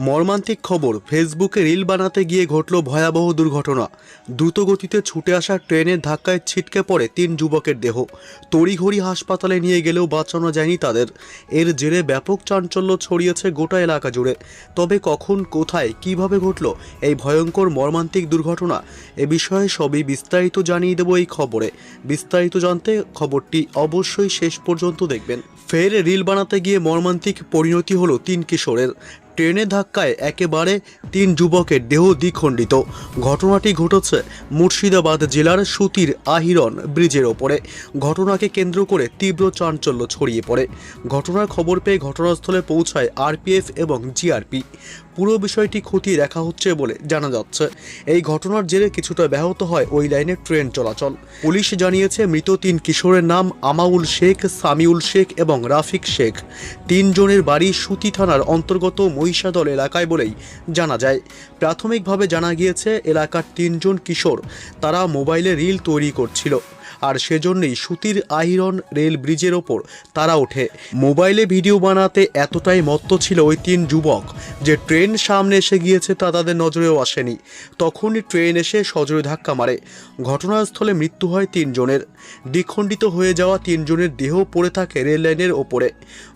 মর্মান্তিক খবর, ফেসবুকে রিল বানাতে গিয়ে ঘটল ভয়াবহ দুর্ঘটনা। দ্রুতগতিতে ছুটে আসা ট্রেনের ধাক্কায় ছিটকে পড়ে তিন যুবকের দেহ। তড়িঘড়ি হাসপাতালে নিয়ে গেলেও বাঁচানো যায়নি তাদের। এর জেরে ব্যাপক চাঞ্চল্য ছড়িয়েছে গোটা এলাকা জুড়ে। তবে কখন, কোথায়, কীভাবে ঘটল এই ভয়ঙ্কর মর্মান্তিক দুর্ঘটনা, এ বিষয়ে সবই বিস্তারিত জানিয়ে দেব এই খবরে। বিস্তারিত জানতে খবরটি অবশ্যই শেষ পর্যন্ত দেখবেন। ফের রিল বানাতে গিয়ে মর্মান্তিক পরিণতি হলো তিন কিশোরের। ট্রেনের ধাক্কায় একেবারে তিন যুবকের দেহ দ্বিখণ্ডিত। ঘটনাটি ঘটেছে মুর্শিদাবাদ জেলার সুতির আহিরন ব্রিজের ওপরে। ঘটনাকে কেন্দ্র করে তীব্র চাঞ্চল্য ছড়িয়ে পড়ে। ঘটনার খবর পেয়ে ঘটনাস্থলে পৌঁছায় আরপিএফ এবং জিআরপি। পুরো বিষয়টি খতিয়ে দেখা হচ্ছে বলে জানা যাচ্ছে। এই ঘটনার জেরে কিছুটা ব্যাহত হয় ওই লাইনে ট্রেন চলাচল। পুলিশ জানিয়েছে, মৃত তিন কিশোরের নাম আমাউল শেখ, সামিউল শেখ এবং রাফিক শেখ। তিনজনের বাড়ি সুতি থানার অন্তর্গত মহিষাদল এলাকায় বলেই জানা যায়। প্রাথমিকভাবে জানা গিয়েছে, এলাকার তিনজন কিশোর, তারা মোবাইলে রিল তৈরি করছিল। আর সেজন্যই সুতির আইরন রেল ব্রিজের ওপর তারা ওঠে। মোবাইলে ভিডিও বানাতে এতটাই মত্ত ছিল ওই তিন যুবক যে ট্রেন সামনে এসে গিয়েছে তা তাদের নজরেও আসেনি। তখনই ট্রেন এসে সজোরে ধাক্কা মারে। ঘটনাস্থলে মৃত্যু হয় তিনজনের। দ্বিখণ্ডিত হয়ে যাওয়া তিনজনের দেহ পড়ে থাকে রেল লাইনের ওপরে।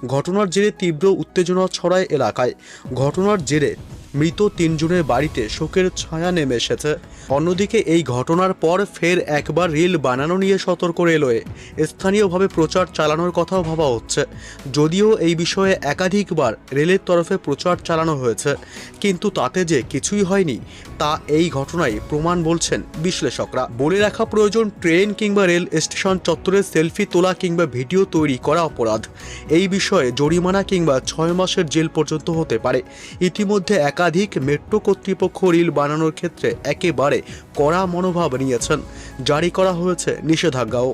ঘটনার জেরে তীব্র উত্তেজনা ছড়ায় এলাকায়। ঘটনার জেরে মৃত তিনজনের বাড়িতে শোকের ছায়া নেমে এসেছে। অন্যদিকে এই ঘটনার পর ফের একবার রিল বানানো নিয়ে সতর্ক রেলওয়ে স্থানীয়ভাবে প্রচার চালানোর কথাও ভাবা হচ্ছে। যদিও এই বিষয়ে একাধিকবার রেলের তরফে প্রচার চালানো হয়েছে, কিন্তু তাতে যে কিছুই হয়নি, তা এই ঘটনায় প্রমাণ বলছেন বিশ্লেষকরা। বলে রাখা প্রয়োজন ট্রেন কিংবা রেল স্টেশন চত্বরে সেলফি তোলা কিংবা ভিডিও তৈরি করা অপরাধ। এই বিষয়ে জরিমানা কিংবা ছয় মাসের জেল পর্যন্ত হতে পারে। ইতিমধ্যে একাধিক মেট্রো কর্তৃপক্ষ রিল বানানোর ক্ষেত্রে একেবারে কড়া মনোভাব নিয়েছেন। জারি করা হয়েছে নিষেধাজ্ঞাও।